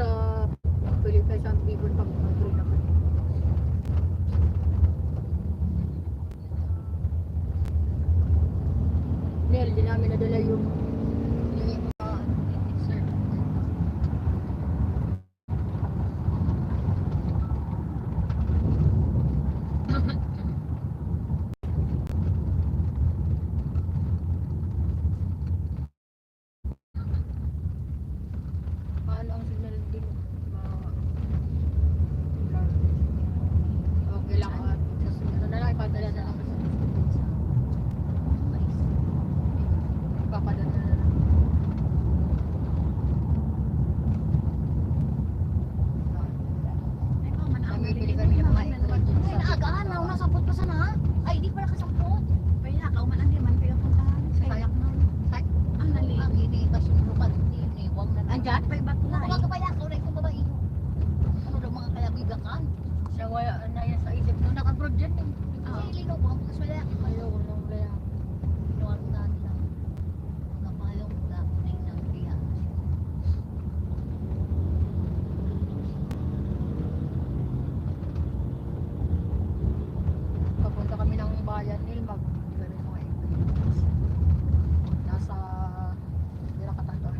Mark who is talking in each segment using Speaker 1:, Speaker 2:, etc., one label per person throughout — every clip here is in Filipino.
Speaker 1: dito sa Pilipinas ang people pag mag-green naman. Nel, di namin nadala yung yung mga sir. Paano ang signal din? Ma- Okay lang at tapos ano na lang ipadala na lang sa ipapadala na lang. Mamimili kami ng mga ingredients
Speaker 2: Ay, naagaan na. Nasapot pa sana. Ay, di pala kasampot.
Speaker 3: Kaya kauman ang di man kayo puntahan.
Speaker 1: Sayang na. Ay,
Speaker 3: Ang nali.
Speaker 2: Ang iniitas yung lupan. Iniwang na.
Speaker 1: Andyan?
Speaker 3: May bato na
Speaker 2: Mga kabaya, kauray kong babae. Ano daw mga kalabigakan?
Speaker 1: Siya wala na yan sa isip nung naka-abroad dyan eh.
Speaker 3: Ah.
Speaker 2: Kasi lino, baka mas wala.
Speaker 1: Ayoko nung kaya.
Speaker 2: Inuwan na nila. Napayong na. Tingnan kaya.
Speaker 1: Papunta kami ng bayan nil mag ganun mga ingredients. Nasa Birakatan doon.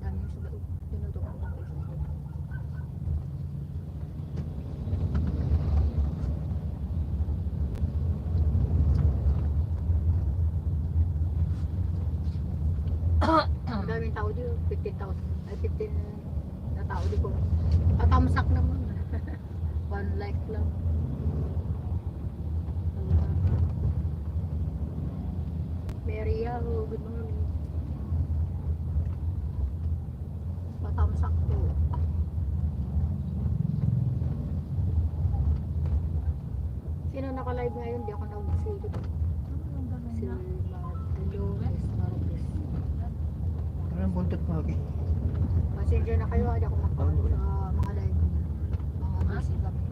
Speaker 1: Dami yung sugat. Tinutukan ko guys. Ang daming tao dito, 15,000, ay 15 na tao dito. Tatamsak naman. One like lang. Mary Yao, good morning. Patamsak po. Sino naka-live ngayon? Di ako nag-silip. Si Marlones Marquez.
Speaker 4: Parang buntot mo, okay?
Speaker 1: Pasensya na kayo, hindi ako makapag sa mga live. Mga busy kami.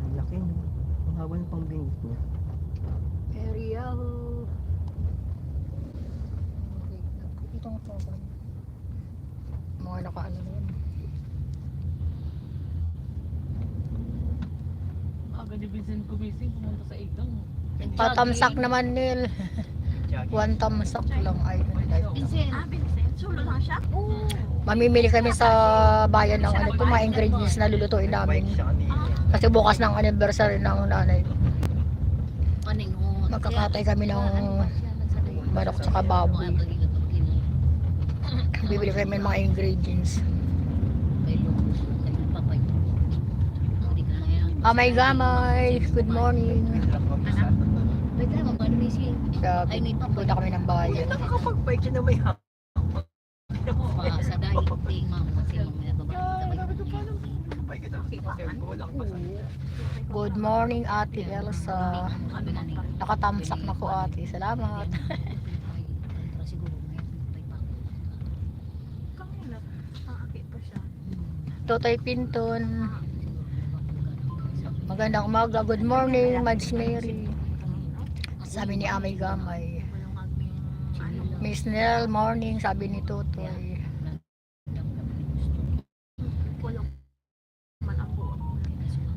Speaker 4: Ang laki, no? Ang haba ng pambingit niya.
Speaker 1: Area ho. Okay, itong to ko. Mga nakaano na yun.
Speaker 5: Aga ni Vincent gumising, pumunta sa igdang.
Speaker 1: Patamsak naman nil. One tamsak lang ay.
Speaker 2: Vincent.
Speaker 3: Ah, Vincent. Sulo lang siya?
Speaker 2: Oo.
Speaker 1: Mamimili kami sa bayan ng ano, itong mga ingredients na lulutuin namin. Kasi bukas ng anniversary ng nanay ko.
Speaker 2: Kaning ho.
Speaker 1: Magkakatay kami ng manok tsaka baboy. Bibili kami ng mga ingredients. Amay gamay, good morning.
Speaker 2: Wait lang, magkano may si...
Speaker 1: Sabi, punta kami ng bayan.
Speaker 4: Nakakapag-bike siya na may hap.
Speaker 2: Pa, sa dahiting, ma'am. Kasi may babae.
Speaker 4: Bike ito. Kulang pa sa
Speaker 1: Good morning Ate Elsa. Nakatamsak na ko ate. Salamat.
Speaker 2: May.
Speaker 1: Totoy Pinton. Magandang umaga. Good morning, Mads Mary. Sabi ni Amay Gamay. Miss Nell, morning. Sabi ni
Speaker 3: ako.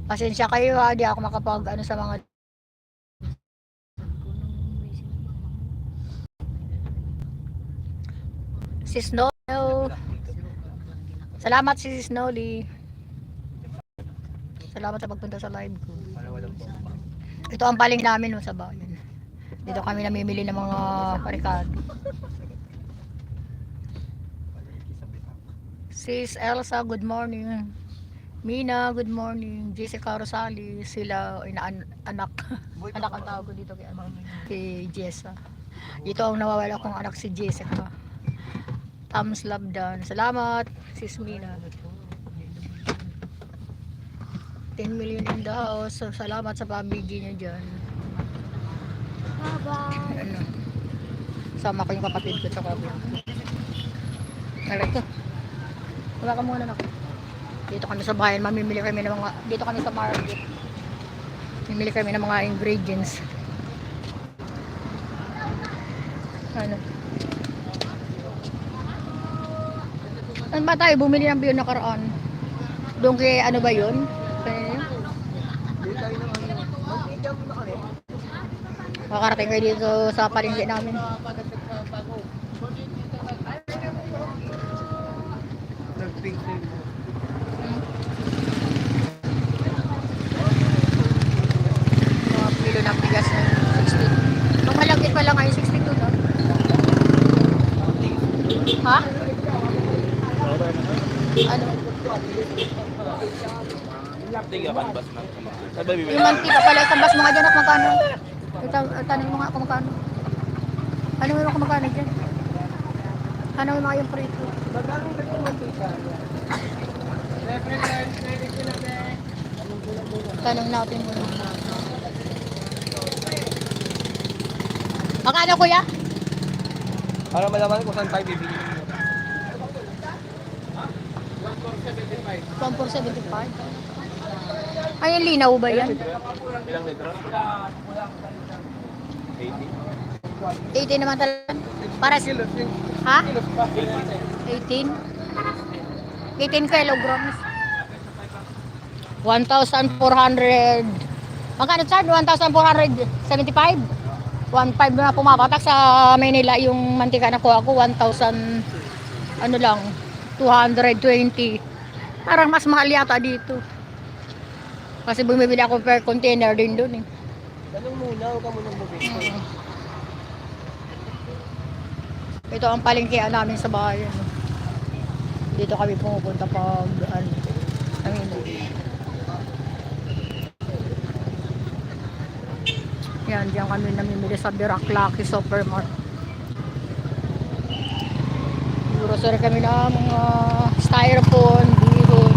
Speaker 1: Pasensya kayo ha. Di ako makapag ano sa mga Sis Snow. Salamat si Snowly. Salamat sa pagpunta sa live ko. Ito ang paling namin sa bayan. Dito kami namimili ng mga parikado. Sis Elsa, good morning. Mina, good morning. Jessica Rosali, sila ina anak. anak ang tawag ko dito kay, ano, kay Jessa. Ito ang nawawala kong anak si Jessica. Thumbs love dan. Salamat, sis Mina. 10 million in the house. So, salamat sa pamigi niyo dyan.
Speaker 2: Bye-bye.
Speaker 1: Ano, sama ko yung kapatid ko sa kabila. Aray ko. Wala ka muna ako. Dito kami sa bayan, mamimili kami ng mga, dito kami sa market. Mamimili kami ng mga ingredients. Ano? Saan ba tayo bumili ng biyo nakaraan? Doon kay ano ba yun?
Speaker 4: Hindi tayo ng ano. Mag-picture mo na kami.
Speaker 1: Makarating kayo dito sa palengke namin. Mga kilo ng bigas na 60. Nung malagkit pa lang ngayon, 62 na. Ha? Ano? Yung mantika pala, itambas mo nga dyan at magkano? Ito, tanong mo nga kung magkano. Ano mo kung magkano dyan? Ano mo nga yung prito?
Speaker 4: Magkano ba yung mantika?
Speaker 1: Tanong natin muna. Magkano kuya?
Speaker 4: Para malaman kung saan tayo bibili.
Speaker 1: 1,475. Ay, linaw ba yan?
Speaker 4: Ilang litro? 80.
Speaker 1: 80 naman talaga. Para sa... Ha?
Speaker 4: kilos pa.
Speaker 1: 18? 18 kilograms. 1,400. Magkano saan? 1,475? 1,500 na pumapatak sa Manila yung mantika na kuha ko. 1,000 ano lang, 220. Parang mas mahal yata dito. Kasi bumibili ako per container din doon eh.
Speaker 4: Tanong muna, huwag ka munang.
Speaker 1: Mm. Ito ang palengkean namin sa bayan. Dito kami pumupunta pag ano, namimili. Yan, diyan kami namimili sa Biraklaki Supermarket. Grocery kami na mga styrofoam, bihon.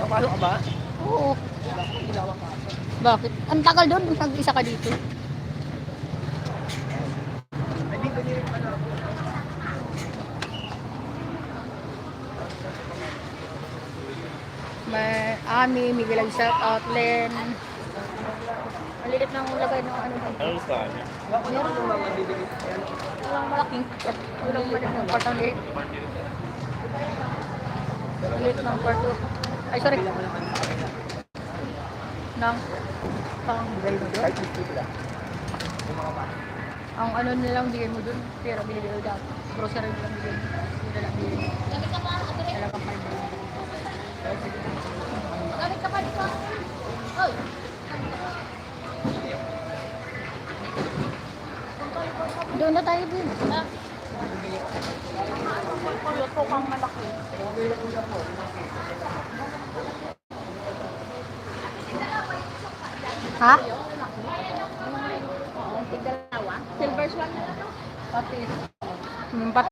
Speaker 4: Papalo ka ba?
Speaker 1: Bakit? Ang tagal doon, nag-isa ka dito. May Ami, Miguel Agsat, Outlen. Maliit ng lagay ng ano ba?
Speaker 4: Ano sa kanya?
Speaker 1: Meron.
Speaker 4: Yan.
Speaker 1: Walang malaking walang malaking partang liit. Liit ng parto. Ay, sorry. Nang pang mo doon.
Speaker 4: Kahit lang.
Speaker 1: Ang ano nilang bigay mo doon, pero binigay mo dati. Grocery nilang bigay mo. Hindi na lang bigay mo.
Speaker 2: Gamit ka pa,
Speaker 1: 5
Speaker 2: Gamit ka pa dito. Hoy.
Speaker 1: Doon na tayo din.
Speaker 2: Ha?
Speaker 3: Luto kang malaki.
Speaker 1: Ha?
Speaker 3: Silver swan.
Speaker 1: Patis. Yung patis.